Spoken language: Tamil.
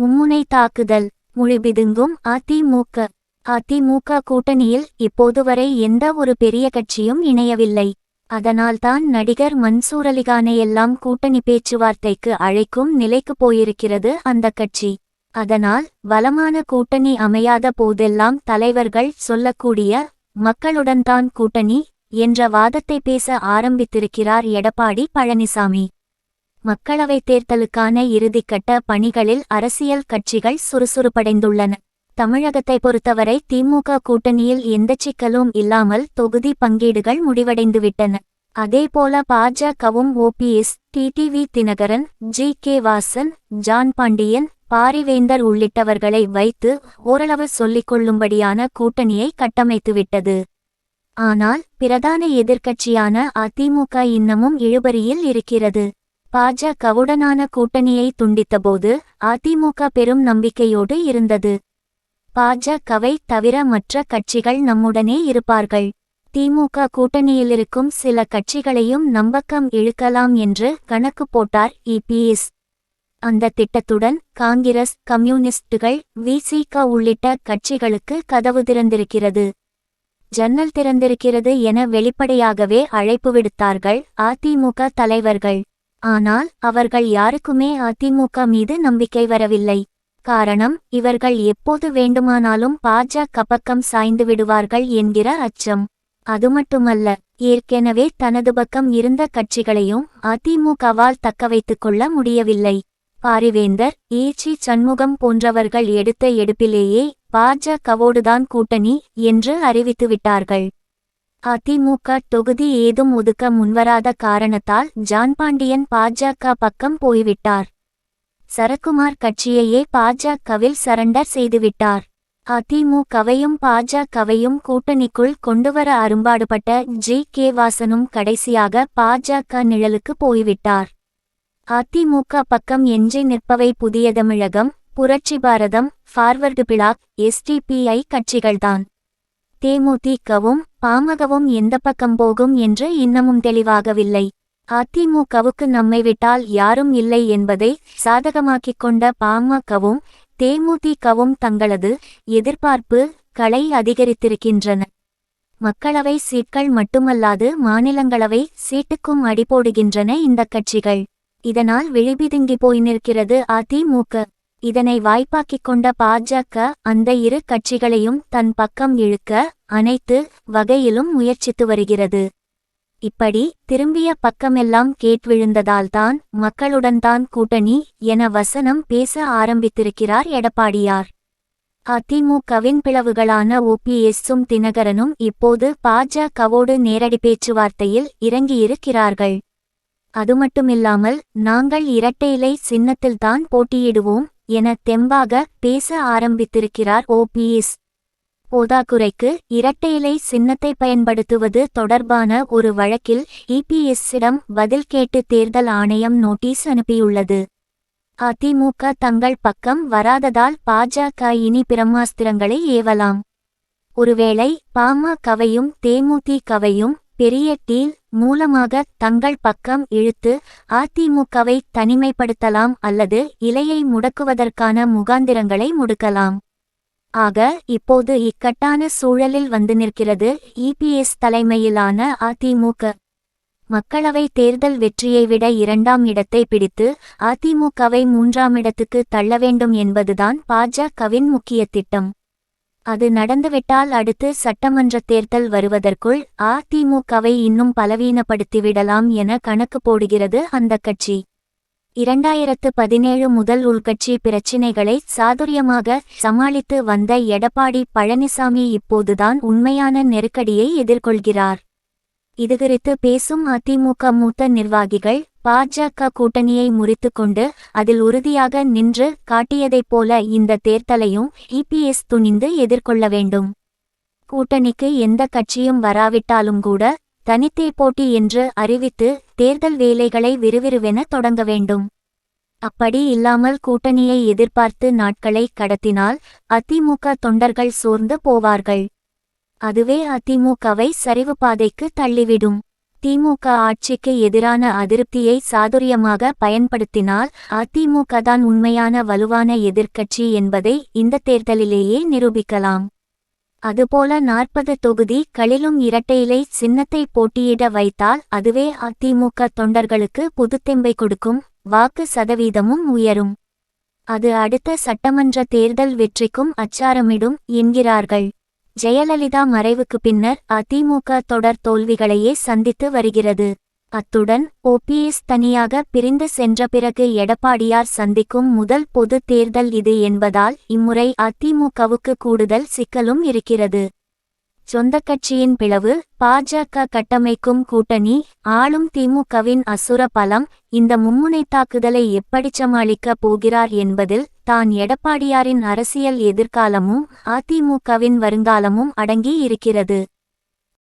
மும்முனை தாக்குதல் முழிபிதுங்கும் அதிமுக. அதிமுக கூட்டணியில் இப்போது வரை எந்த ஒரு பெரிய கட்சியும் இணையவில்லை. அதனால்தான் நடிகர் மன்சூர் அலிகானை எல்லாம் கூட்டணி பேச்சுவார்த்தைக்கு அழைக்கும் நிலைக்கு போயிருக்கிறது அந்த கட்சி. அதனால் வளமான கூட்டணி அமையாத போதெல்லாம் தலைவர்கள் சொல்லக்கூடிய மக்களுடன் தான் கூட்டணி என்ற வாதத்தை பேச ஆரம்பித்திருக்கிறார் எடப்பாடி பழனிசாமி. மக்களவைத் தேர்தலுக்கான இறுதிக்கட்ட பணிகளில் அரசியல் கட்சிகள் சுறுசுறுப்படைந்துள்ளன. தமிழகத்தை பொறுத்தவரை திமுக கூட்டணியில் எந்த சிக்கலும் இல்லாமல் தொகுதி பங்கீடுகள் முடிவடைந்துவிட்டன. அதேபோல பாஜகவும் OPS TTV Dhinakaran G K Vasan John Pandian Parivendhar உள்ளிட்டவர்களை வைத்து ஓரளவு சொல்லிக் கொள்ளும்படியான கூட்டணியை கட்டமைத்துவிட்டது. ஆனால் பிரதான எதிர்க்கட்சியான அதிமுக இன்னமும் இழுபறியில் இருக்கிறது. பாஜகவுடனான கூட்டணியை துண்டித்தபோது அதிமுக பெரும் நம்பிக்கையோடு இருந்தது. பாஜகவை தவிர மற்ற கட்சிகள் நம்முடனே இருப்பார்கள். திமுக கூட்டணியிலிருக்கும் சில கட்சிகளையும் நம்பக்கம் இழுக்கலாம் என்று கணக்கு போட்டார் இபிஎஸ் அந்த திட்டத்துடன் காங்கிரஸ் கம்யூனிஸ்டுகள் விசிக உள்ளிட்ட கட்சிகளுக்கு கதவு திறந்திருக்கிறது. ஜன்னல் திறந்திருக்கிறது என வெளிப்படையாகவே அழைப்பு விடுத்தார்கள் அதிமுக தலைவர்கள். ஆனால் அவர்கள் யாருக்குமே அதிமுக மீது நம்பிக்கை வரவில்லை. காரணம் இவர்கள் எப்போது வேண்டுமானாலும் பாஜக பக்கம் சாய்ந்து விடுவார்கள் என்கிற அச்சம். அது மட்டுமல்ல ஏற்கெனவே தனது பக்கம் இருந்த கட்சிகளையும் அதிமுகவால் தக்கவைத்துக் கொள்ள முடியவில்லை. பாரிவேந்தர் ஈச்சி சண்முகம் போன்றவர்கள் எடுத்த எடுப்பிலேயே பாஜகவோடுதான் கூட்டணி என்று அறிவித்துவிட்டார்கள் அதிமுக தொகுதி ஏதும் ஒதுக்க முன்வராத காரணத்தால் ஜான் பாண்டியன் பாஜக பக்கம் போய்விட்டார். சரக்குமார் கட்சியையே பாஜகவில் சரண்டர் செய்துவிட்டார். அதிமுகவையும் பாஜகவையும் கூட்டணிக்குள் கொண்டுவர அரும்பாடுபட்ட ஜி. கே. வாசனும் கடைசியாக பாஜக நிழலுக்கு போய்விட்டார். அதிமுக பக்கம் எஞ்சி நிற்பவை Puthiya Tamilagam Puratchi Bharatham forward bloc SDPI கட்சிகள்தான். தேமுதிகவும் பாமகவும் எந்த பக்கம் போகும் என்று இன்னமும் தெளிவாகவில்லை. அதிமுகவுக்கு நம்மை விட்டால் யாரும் இல்லை என்பதை சாதகமாக்கிக் கொண்ட பாமகவும் தேமுதிகவும் தங்களது எதிர்பார்ப்பு களை அதிகரித்திருக்கின்றன. மக்களவை சீட்கள் மட்டுமல்லாது மாநிலங்களவை சீட்டுக்கும் அடிபோடுகின்றன இந்த கட்சிகள். இதனால் விழிபிதுங்கி போய் நிற்கிறது அதிமுக. இதனை வாய்ப்பாக்கிக் கொண்ட பாஜக அந்த இரு கட்சிகளையும் தன் பக்கம் இழுக்க அனைத்து வகையிலும் முயற்சித்து வருகிறது. இப்படி திரும்பிய பக்கமெல்லாம் கேட்விழுந்ததால்தான் மக்களுடன் தான் கூட்டணி என வசனம் பேச ஆரம்பித்திருக்கிறார் எடப்பாடியார். அதிமுகவின் பிளவுகளான ஓபிஎஸ்ஸும் தினகரனும் இப்போது பாஜகவோடு நேரடி பேச்சுவார்த்தையில் இறங்கியிருக்கிறார்கள். அதுமட்டுமில்லாமல் நாங்கள் இரட்டையிலை சின்னத்தில்தான் போட்டியிடுவோம் என தெம்பாக பேச ஆரம்பித்திருக்கிறார் ஓபிஎஸ். போதாக்குறைக்கு இரட்டையிலை சின்னத்தை பயன்படுத்துவது தொடர்பான ஒரு வழக்கில் இபிஎஸ்ஸிடம் பதில் கேட்டு தேர்தல் ஆணையம் நோட்டீஸ் அனுப்பியுள்ளது. அதிமுக தங்கள் பக்கம் வராததால் பாஜக இனி பிரம்மாஸ்திரங்களை ஏவலாம். ஒருவேளை பாமகவையும் தேமுதிகவையும் பெரிய டீல் மூலமாக தங்கள் பக்கம் இழுத்து அதிமுகவை தனிமைப்படுத்தலாம் அல்லது இலையை முடக்குவதற்கான முகாந்திரங்களை முடுக்கலாம். ஆக இப்போது இக்கட்டான சூழலில் வந்து நிற்கிறது இபிஎஸ் தலைமையிலான அதிமுக. மக்களவை தேர்தல் வெற்றியை விட இரண்டாம் இடத்தை பிடித்து அதிமுகவை மூன்றாம் இடத்துக்கு தள்ள வேண்டும் என்பதுதான் பாஜகவின் முக்கிய திட்டம். அது நடந்துவிட்டால் அடுத்து சட்டமன்ற தேர்தல் வருவதற்குள் அதிமுகவை இன்னும் பலவீனப்படுத்திவிடலாம் என கணக்கு போடுகிறது அந்த கட்சி. இரண்டாயிரத்து பதினேழு முதல் உள்கட்சி பிரச்சினைகளை சாதுரியமாக சமாளித்து வந்த எடப்பாடி பழனிசாமி இப்போதுதான் உண்மையான நெருக்கடியை எதிர்கொள்கிறார். இதுகுறித்து பேசும் அதிமுக மூத்த நிர்வாகிகள் பாஜக கூட்டணியை முறித்துக்கொண்டு அதில் உறுதியாக நின்று காட்டியதைப் போல இந்த தேர்தலையும் இபிஎஸ் துணிந்து எதிர்கொள்ள வேண்டும். கூட்டணிக்கு எந்த கட்சியும் வராவிட்டாலும் கூட தனித்தே போட்டி என்று அறிவித்து தேர்தல் வேலைகளை விறுவிறுவென தொடங்க வேண்டும். அப்படி இல்லாமல் கூட்டணியை எதிர்பார்த்து நாட்களை கடத்தினால் அதிமுக தொண்டர்கள் சோர்ந்து போவார்கள். அதுவே அதிமுகவை சரிவு பாதைக்கு தள்ளிவிடும். திமுக ஆட்சிக்கு எதிரான அதிருப்தியை சாதுரியமாக பயன்படுத்தினால் அதிமுக தான் உண்மையான வலுவான எதிர்க்கட்சி என்பதை இந்த தேர்தலிலேயே நிரூபிக்கலாம். அதுபோல நாற்பது தொகுதி களிலும் இரட்டையிலை சின்னத்தை போட்டியிட வைத்தால் அதுவே அதிமுக தொண்டர்களுக்கு புதுத்தெம்பை கொடுக்கும் வாக்கு சதவீதமும் உயரும். அது அடுத்த சட்டமன்ற தேர்தல் வெற்றிக்கும் அச்சாரமிடும் என்கிறார்கள். ஜெயலலிதா மறைவுக்கு பின்னர் அதிமுக தொடர் தோல்விகளையே சந்தித்து வருகிறது. அத்துடன் ஓபிஎஸ் தனியாக பிரிந்து சென்ற பிறகு எடப்பாடியார் சந்திக்கும் முதல் பொது தேர்தல் இது என்பதால் இம்முறை அதிமுகவுக்கு கூடுதல் சிக்கலும் இருக்கிறது. சொந்த கட்சியின் பிளவு பாஜக கட்டமைக்கும் கூட்டணி ஆளும் திமுகவின் அசுர பலம் இந்த மும்முனை தாக்குதலை எப்படி சமாளிக்கப் போகிறார் என்பதில் தான் எடப்பாடியாரின் அரசியல் எதிர்காலமும் அதிமுகவின் வருங்காலமும் அடங்கி இருக்கிறது.